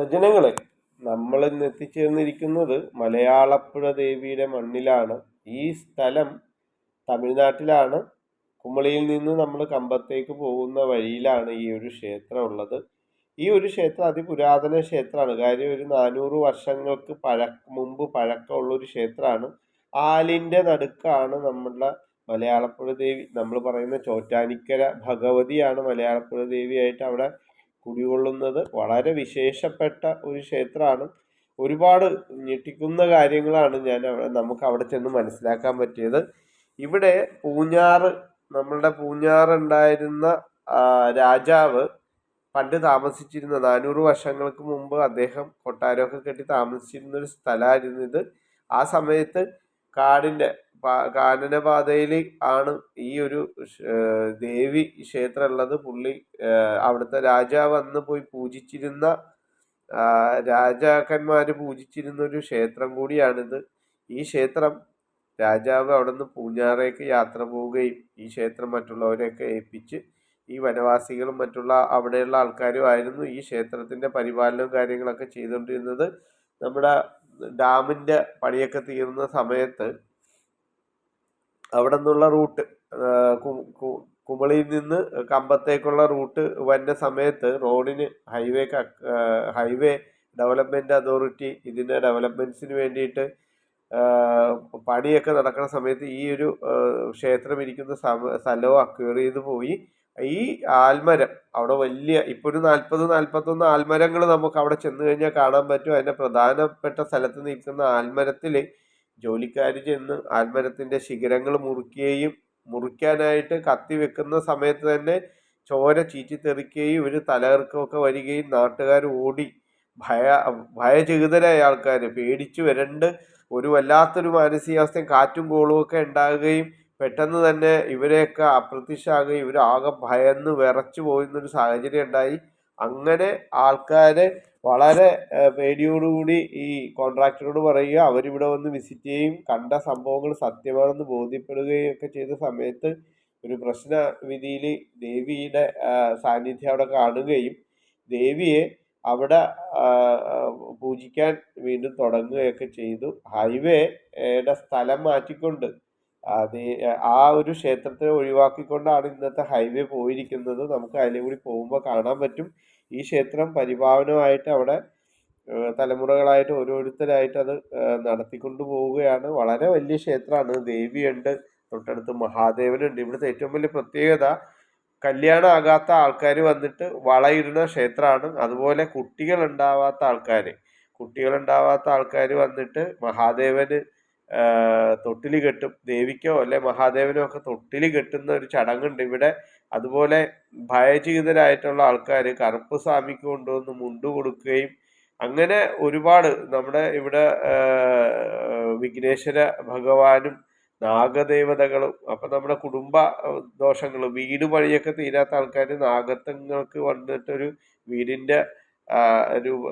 സജ്ജനങ്ങളെ നമ്മൾ ഇന്ന് എത്തിച്ചേർന്നിരിക്കുന്നത് മലയാളപ്പുഴ ദേവിയുടെ മണ്ണിലാണ്. ഈ സ്ഥലം തമിഴ്നാട്ടിലാണ്. കുമളിയിൽ നിന്ന് നമ്മൾ കമ്പത്തേക്ക് പോകുന്ന വഴിയിലാണ് ഈ ഒരു ക്ഷേത്രം ഉള്ളത്. ഈ ഒരു ക്ഷേത്രം അതിപുരാതന ക്ഷേത്രമാണ്. കാര്യം ഒരു നാനൂറ് വർഷങ്ങൾക്ക് പഴ മുമ്പ് പഴക്കമുള്ള ഒരു ക്ഷേത്രമാണ്. ആലിന്റെ നടുക്കാണ് നമ്മളുടെ മലയാളപ്പുഴ ദേവി. നമ്മൾ പറയുന്ന ചോറ്റാനിക്കര ഭഗവതിയാണ് മലയാളപ്പുഴ ദേവിയായിട്ട് അവിടെ കുടികൊള്ളുന്നത് വളരെ വിശേഷപ്പെട്ട ഒരു ക്ഷേത്രമാണ്. ഒരുപാട് ഞെട്ടിക്കുന്ന കാര്യങ്ങളാണ് ഞാൻ നമുക്ക് അവിടെ ചെന്ന് മനസ്സിലാക്കാൻ പറ്റിയത്. ഇവിടെ പൂഞ്ഞാറ് നമ്മളുടെ പൂഞ്ഞാറുണ്ടായിരുന്ന രാജാവ് പണ്ട് താമസിച്ചിരുന്ന നാനൂറ് വർഷങ്ങൾക്ക് മുമ്പ് അദ്ദേഹം കൊട്ടാരമൊക്കെ കെട്ടി താമസിച്ചിരുന്ന ഒരു സ്ഥലമായിരുന്നു ഇത്. ആ സമയത്ത് കാടിന്റെ കാനനപാതയിൽ ആണ് ഈ ഒരു ദേവി ക്ഷേത്രം ഉള്ളത് പുള്ളി അവിടുത്തെ രാജാവ് അന്ന് പോയി പൂജിച്ചിരുന്ന രാജാക്കന്മാർ പൂജിച്ചിരുന്ന ഒരു ക്ഷേത്രം കൂടിയാണിത്. ഈ ക്ഷേത്രം രാജാവ് അവിടെ നിന്ന് പൂഞ്ഞാറേക്ക് യാത്ര പോവുകയും ഈ ക്ഷേത്രം മറ്റുള്ളവരെയൊക്കെ ഏൽപ്പിച്ച് ഈ വനവാസികളും മറ്റുള്ള അവിടെയുള്ള ആൾക്കാരും ആയിരുന്നു ഈ ക്ഷേത്രത്തിന്റെ പരിപാലനവും കാര്യങ്ങളൊക്കെ ചെയ്തുകൊണ്ടിരുന്നത്. നമ്മുടെ ഡാമിന്റെ പണിയൊക്കെ തീരുന്ന സമയത്ത് അവിടെ നിന്നുള്ള റൂട്ട് കുമളിയിൽ നിന്ന് കമ്പത്തേക്കുള്ള റൂട്ട് വരുന്ന സമയത്ത് റോഡിന് ഹൈവേ ഹൈവേ ഡെവലപ്മെന്റ് അതോറിറ്റി ഇതിന്റെ ഡെവലപ്മെന്റ്സിന് വേണ്ടിയിട്ട് പണിയൊക്കെ നടക്കുന്ന സമയത്ത് ഈ ഒരു ക്ഷേത്രം ഇരിക്കുന്ന സ്ഥലവും അക്വയർ ചെയ്ത് പോയി. ഈ ആൽമരം അവിടെ വലിയ ഇപ്പോൾ ഒരു നാൽപ്പത് നാൽപ്പത്തൊന്ന് ആൽമരങ്ങൾ നമുക്ക് അവിടെ ചെന്ന് കഴിഞ്ഞാൽ കാണാൻ പറ്റും. അതിന്റെ പ്രധാനപ്പെട്ട സ്ഥലത്ത് നിൽക്കുന്ന ആൽമരത്തിൽ ജോലിക്കാർ ചെന്ന് ആൽമരത്തിന്റെ ശിഖരങ്ങൾ മുറിക്കുകയും മുറിക്കാനായിട്ട് കത്തി വെക്കുന്ന സമയത്ത് തന്നെ ചോര ചീറ്റിത്തെറിക്കുകയും ഒരു തലകർക്കമൊക്കെ വരികയും നാട്ടുകാർ ഓടി ഭയ ഭയചകിതരായ ആൾക്കാർ പേടിച്ചു വരണ്ട് ഒരു വല്ലാത്തൊരു മാനസികാവസ്ഥയും കാറ്റും കോളും ഒക്കെ ഉണ്ടാകുകയും പെട്ടെന്ന് തന്നെ ഇവരെയൊക്കെ അപ്രത്യക്ഷമാകുകയും ഇവരാകെ ഭയന്ന് വിറച്ചു പോകുന്നൊരു സാഹചര്യം ഉണ്ടായി. അങ്ങനെ ആൾക്കാരെ വളരെ പേടിയോടുകൂടി ഈ കോൺട്രാക്ടറോട് പറയുക അവരിവിടെ വന്ന് വിസിറ്റ് ചെയ്യും കണ്ട സംഭവങ്ങൾ സത്യമാണെന്ന് ബോധ്യപ്പെടുകയും ഒക്കെ ചെയ്ത സമയത്ത് ഒരു പ്രശ്ന വിധിയിൽ ദേവിയുടെ സാന്നിധ്യം അവിടെ കാണുകയും ദേവിയെ അവിടെ പൂജിക്കാൻ വീണ്ടും തുടങ്ങുകയൊക്കെ ചെയ്തു. ഹൈവേയുടെ സ്ഥലം മാറ്റിക്കൊണ്ട് അത് ആ ഒരു ക്ഷേത്രത്തെ ഒഴിവാക്കിക്കൊണ്ടാണ് ഇന്നത്തെ ഹൈവേ പോയിരിക്കുന്നത്. നമുക്ക് അതിലെ കൂടി പോകുമ്പോൾ കാണാൻ പറ്റും. ഈ ക്ഷേത്രം പരിപാവനമായിട്ട് അവിടെ തലമുറകളായിട്ട് ഓരോരുത്തരായിട്ട് അത് നടത്തിക്കൊണ്ട് പോവുകയാണ്. വളരെ വലിയ ക്ഷേത്രമാണ്. ദേവിയുണ്ട് തൊട്ടടുത്ത് മഹാദേവനുണ്ട്. ഇവിടുത്തെ ഏറ്റവും വലിയ പ്രത്യേകത കല്യാണം ആകാത്ത ആൾക്കാർ വന്നിട്ട് വളയിടുന്ന ക്ഷേത്രമാണ്. അതുപോലെ കുട്ടികൾ ഉണ്ടാവാത്ത ആൾക്കാർ കുട്ടികൾ ഉണ്ടാവാത്ത ആൾക്കാർ വന്നിട്ട് മഹാദേവന് തൊട്ടിൽ കെട്ടും. ദേവിക്കോ അല്ലെ മഹാദേവനോ ഒക്കെ തൊട്ടിൽ കെട്ടുന്ന ഒരു ചടങ്ങുണ്ട്. ഇവിടെ അതുപോലെ ഭയചികിതരായിട്ടുള്ള ആൾക്കാർ കറുപ്പ് സ്വാമിക്ക് കൊണ്ടുവന്ന് മുണ്ട് കൊടുക്കുകയും അങ്ങനെ ഒരുപാട് നമ്മുടെ ഇവിടെ വിഘ്നേശ്വര ഭഗവാനും നാഗദേവതകളും അപ്പം നമ്മുടെ കുടുംബ ദോഷങ്ങൾ വീട് പണിയൊക്കെ തീരാത്ത ആൾക്കാർ നാഗത്വങ്ങൾക്ക് വന്നിട്ടൊരു വീടിന്റെ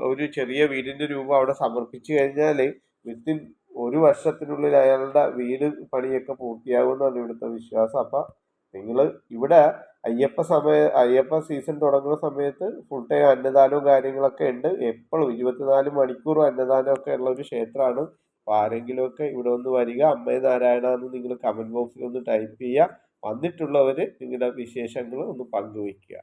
ഒരു ചെറിയ വീടിന്റെ രൂപം അവിടെ സമർപ്പിച്ചു കഴിഞ്ഞാൽ വിത്തിൻ ഒരു വർഷത്തിനുള്ളിൽ അയാളുടെ വീട് പണിയൊക്കെ പൂർത്തിയാകുമെന്നാണ് ഇവിടുത്തെ വിശ്വാസം. അപ്പം നിങ്ങൾ ഇവിടെ അയ്യപ്പ സമയ അയ്യപ്പ സീസൺ തുടങ്ങുന്ന സമയത്ത് ഫുൾ ടൈം അന്നദാനവും കാര്യങ്ങളൊക്കെ ഉണ്ട്. എപ്പോഴും ഇരുപത്തിനാല് മണിക്കൂറും അന്നദാനമൊക്കെ ഉള്ള ഒരു ക്ഷേത്രമാണ്. അപ്പോൾ ആരെങ്കിലുമൊക്കെ ഇവിടെ ഒന്ന് വരിക. അമ്മയെ നാരായണ എന്ന് നിങ്ങൾ കമന്റ് ബോക്സിൽ ഒന്ന് ടൈപ്പ് ചെയ്യുക. വന്നിട്ടുള്ളവർ നിങ്ങളുടെ വിശേഷങ്ങൾ ഒന്ന് പങ്കുവയ്ക്കുക.